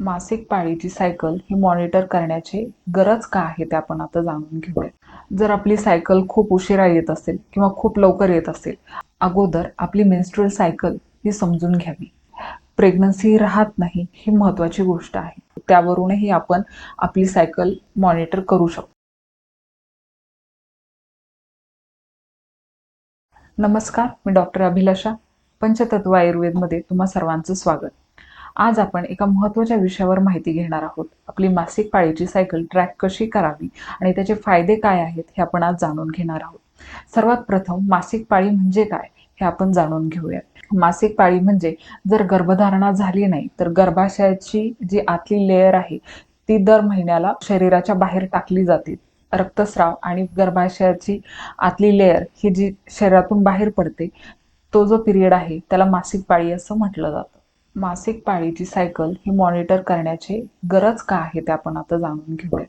मासिक पाळीची सायकल ही मॉनिटर करण्याची गरज का आहे ते आपण आता जाणून घेऊया. जर आपली सायकल खूप उशिरा येत असेल किंवा खूप लवकर येत असेल अगोदर आपली मेन्स्ट्रुअल सायकल ही समजून घ्यावी. प्रेग्नन्सी राहत नाही ही महत्त्वाची गोष्ट आहे. त्यावरूनही आपण आपली सायकल मॉनिटर करू शकतो. नमस्कार मी डॉक्टर अभिलाषा पंचतत्व आयुर्वेदमध्ये तुम्हा सर्वांचं स्वागत. आज आपण एका महत्त्वाच्या विषयावर माहिती घेणार आहोत. आपली मासिक पाळीची सायकल ट्रॅक कशी करावी आणि त्याचे फायदे काय आहेत हे आपण आज जाणून घेणार आहोत. सर्वात प्रथम मासिक पाळी म्हणजे काय हे आपण जाणून घेऊयात. मासिक पाळी म्हणजे जर गर्भधारणा झाली नाही तर गर्भाशयाची जी आतली लेअर आहे ती दर महिन्याला शरीराच्या बाहेर टाकली जाते. रक्तस्राव आणि गर्भाशयाची आतली लेअर ही जी शरीरातून बाहेर पडते तो जो पिरियड आहे त्याला मासिक पाळी असं म्हटलं जातं. मासिक पाळीची सायकल ही मॉनिटर करण्याची गरज का आहे ते आपण आता जाणून घेऊया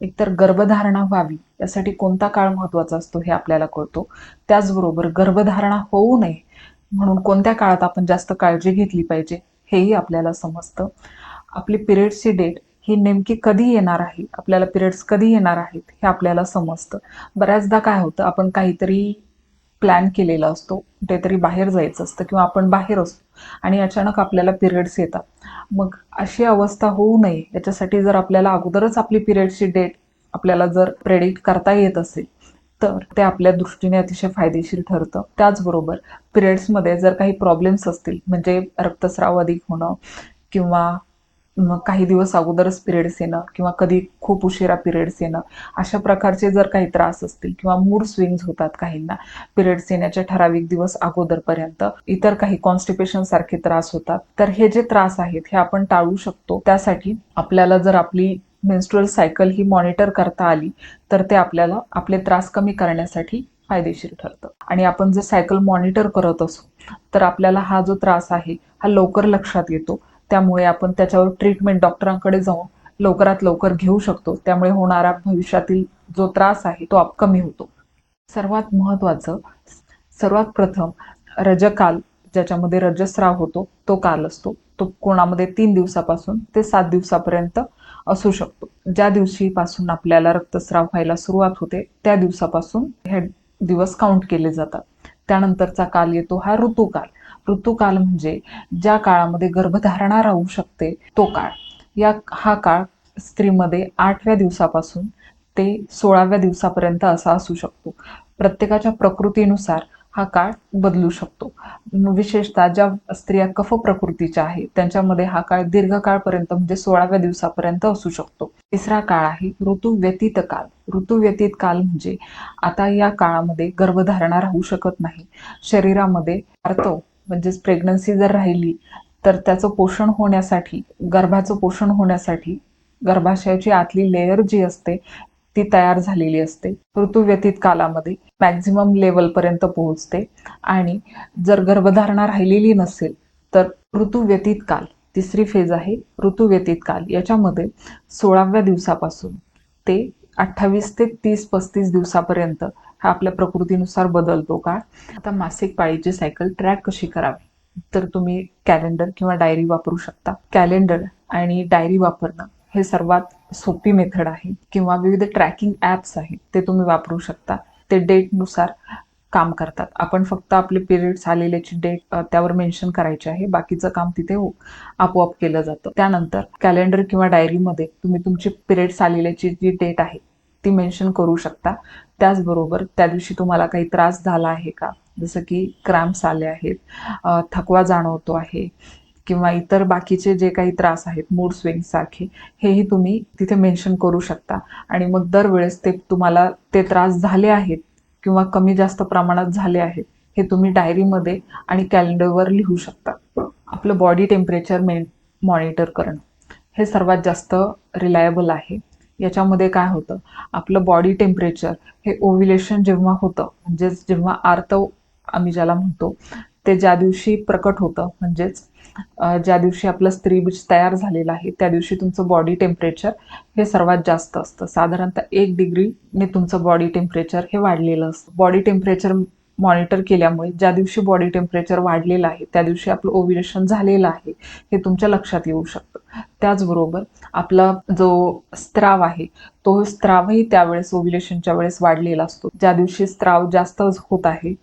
एकतर गर्भधारणा व्हावी यासाठी कोणता काळ महत्त्वाचा असतो हे आपल्याला कळतो. त्याचबरोबर गर्भधारणा होऊ नये म्हणून कोणत्या काळात आपण जास्त काळजी घेतली पाहिजे हेही आपल्याला समजतं. आपली पिरियड्सची डेट ही नेमकी कधी येणार आहे आपल्याला पिरियड्स कधी येणार आहेत हे आपल्याला समजतं. बऱ्याचदा काय होतं आपण काहीतरी प्लॅन केलेला असतो. कुठेतरी बाहेर जायचं असतं किंवा आपण बाहेर असतो. आणि अचानक आपल्याला पिरियड्स येतात. मग अशी अवस्था होऊ नये. याच्यासाठी जर आपल्याला अगोदरच आपली पिरियडची डेट आपल्याला जर प्रेडिक्ट करता येत असेल तर ते आपल्या दृष्टीने अतिशय फायदेशीर ठरतं. त्याचबरोबर पिरियड्समध्ये जर काही प्रॉब्लेम्स असतील म्हणजे रक्तस्राव अधिक होणं किंवा मग काही दिवस अगोदरच पिरियड्स येणं किंवा कधी खूप उशिरा पिरियड्स येणं अशा प्रकारचे जर काही त्रास असतील किंवा मूड स्विंग्स होतात काहींना पिरियड्स येण्याच्या ठराविक दिवस अगोदरपर्यंत इतर काही कॉन्स्टिपेशन सारखे त्रास होतात तर हे जे त्रास आहेत हे आपण टाळू शकतो. त्यासाठी आपल्याला जर आपली मेन्स्ट्रुअल सायकल ही मॉनिटर करता आली तर ते आपल्याला आपले त्रास कमी करण्यासाठी फायदेशीर ठरतं. आणि आपण जर सायकल मॉनिटर करत असू तर आपल्याला हा जो त्रास आहे हा लवकर लक्षात येतो त्यामुळे आपण त्याच्यावर ट्रीटमेंट डॉक्टरांकडे जाऊन लवकरात लवकर घेऊ शकतो. त्यामुळे होणारा भविष्यातील जो त्रास आहे तो आप कमी होतो. सर्वात महत्त्वाचं सर्वात प्रथम रजकाल ज्याच्यामध्ये रजस्राव होतो तो काल असतो. तो कोणामध्ये तीन दिवसापासून ते सात दिवसापर्यंत असू शकतो. ज्या दिवशीपासून आपल्याला रक्तस्राव व्हायला सुरुवात होते त्या दिवसापासून हे दिवस काउंट केले जातात. त्यानंतरचा काल येतो हा ऋतुकाल. ऋतुकाल म्हणजे ज्या काळामध्ये गर्भधारणा राहू शकते तो काळ. या हा काळ स्त्रीमध्ये आठव्या दिवसापासून ते सोळाव्या दिवसापर्यंत असा असू शकतो. प्रत्येकाच्या प्रकृतीनुसार हा काळ बदलू शकतो. विशेषतः ज्या स्त्रिया कफ प्रकृतीच्या आहेत त्यांच्यामध्ये हा काळ दीर्घकाळपर्यंत म्हणजे सोळाव्या दिवसापर्यंत असू शकतो. तिसरा काळ आहे ऋतू व्यतीत काल. ऋतू व्यतीत काल म्हणजे आता या काळामध्ये गर्भधारणा राहू शकत नाही. शरीरामध्ये म्हणजेच प्रेग्नन्सी जर राहिली तर त्याचं पोषण होण्यासाठी गर्भाचं पोषण होण्यासाठी गर्भाशयाची आतली लेअर जी असते ती तयार झालेली असते. ऋतुव्यतीत कालामध्ये मॅक्झिमम लेवलपर्यंत पोहोचते. आणि जर गर्भधारणा राहिलेली नसेल तर ऋतुव्यतीत काल तिसरी फेज आहे ऋतुव्यतीत काल. याच्यामध्ये सोळाव्या दिवसापासून ते अठ्ठावीस ते तीस पस्तीस दिवसापर्यंत हा आपल्या प्रकृतीनुसार बदलतो का? आता मासिक पाळीची सायकल ट्रॅक कशी करावी? तर तुम्ही कॅलेंडर किंवा डायरी वापरू शकता. कॅलेंडर आणि डायरी वापरणं हे सर्वात सोपी मेथड आहे किंवा विविध ट्रॅकिंग ॲप्स आहेत ते तुम्ही वापरू शकता. ते डेटनुसार काम करतात. आपण फक्त आपले पिरियड्स आलेल्याची डेट त्यावर मेन्शन करायची आहे. बाकीचं काम तिथे हो आपोआप केलं जातं. त्यानंतर कॅलेंडर किंवा डायरीमध्ये तुम्ही तुमची पिरियड्स आलेल्याची जी डेट आहे ती मेन्शन करू शकता. त्याचबरोबर त्या दिवशी तुम्हाला काही त्रास झाला आहे का? जसं की क्रॅम्प्स आले आहेत थकवा जाणवतो आहे किंवा इतर बाकीचे जे काही त्रास आहेत मूड स्विंग सारखे हेही तुम्ही तिथे मेन्शन करू शकता. आणि मग दरवेळेस ते तुम्हाला ते त्रास झाले आहेत किंवा कमी जास्त प्रमाणात झाले आहेत हे तुम्ही डायरीमध्ये आणि कॅलेंडरवर लिहू शकता. आपलं बॉडी टेम्परेचर मे मॉनिटर करणं हे सर्वात जास्त रिलायबल आहे. याच्यामध्ये काय होतं? आपलं बॉडी टेम्परेचर हे ओव्हिलेशन जेव्हा होतं म्हणजेच जेव्हा आर्तव आम्ही ज्याला म्हणतो ते ज्या दिवशी प्रकट होतं म्हणजेच ज्या दिवशी आपलं स्त्रीबीज तयार झालेलं आहे त्या दिवशी तुमचं बॉडी टेम्परेचर हे सर्वात जास्त असतं. साधारणतः एक डिग्रीने तुमचं बॉडी टेम्परेचर हे वाढलेलं असतं. बॉडी टेम्परेचर मॉनिटर केल्यामुळे ज्या दिवशी बॉडी टेम्परेचर वाढलेलं आहे त्या दिवशी आपलं ओव्युलेशन झालेलं आहे हे तुमच्या लक्षात येऊ शकतं. त्याचबरोबर आपला जो स्त्राव आहे तो स्त्रावही त्यावेळेस ओव्हिलेशनच्या वेळेस वाढलेला असतो. ज्या दिवशी स्त्राव जास्त होत आहे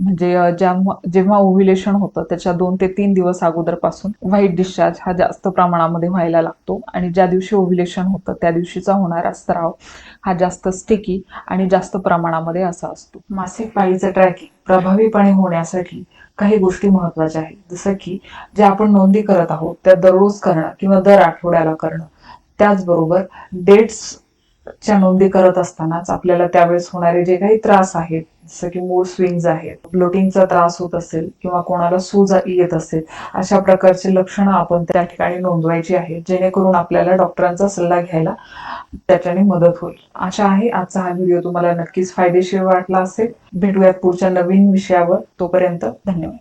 म्हणजे ज्या जेव्हा ओव्युलेशन होतं त्याच्या दोन ते तीन दिवस अगोदरपासून व्हाईट डिस्चार्ज हा जास्त प्रमाणामध्ये व्हायला लागतो. आणि ज्या दिवशी ओव्युलेशन होतं त्या दिवशीचा होणारा स्त्राव हा जास्त स्टिकी आणि जास्त प्रमाणामध्ये असा असतो. मासिक पाळीचं ट्रॅकिंग प्रभावीपणे होण्यासाठी काही गोष्टी महत्त्वाच्या आहेत. जसं की जे आपण नोंदी करत आहोत त्या दररोज करणं किंवा दर आठवड्याला करणं. त्याचबरोबर डेट्स च्या नोंदी करत असतानाच आपल्याला त्यावेळेस होणारे जे काही त्रास आहेत जसं की मूड स्विंग्स आहेत ब्लोटिंगचा त्रास होत असेल किंवा कोणाला सूज येत असेल अशा प्रकारचे लक्षणं आपण त्या ठिकाणी नोंदवायची आहेत जेणेकरून आपल्याला डॉक्टरांचा सल्ला घ्यायला त्याच्याने मदत होईल. आशा आहे आजचा हा व्हिडिओ तुम्हाला नक्कीच फायदेशीर वाटला असेल. भेटूयात पुढच्या नवीन विषयावर. तोपर्यंत धन्यवाद.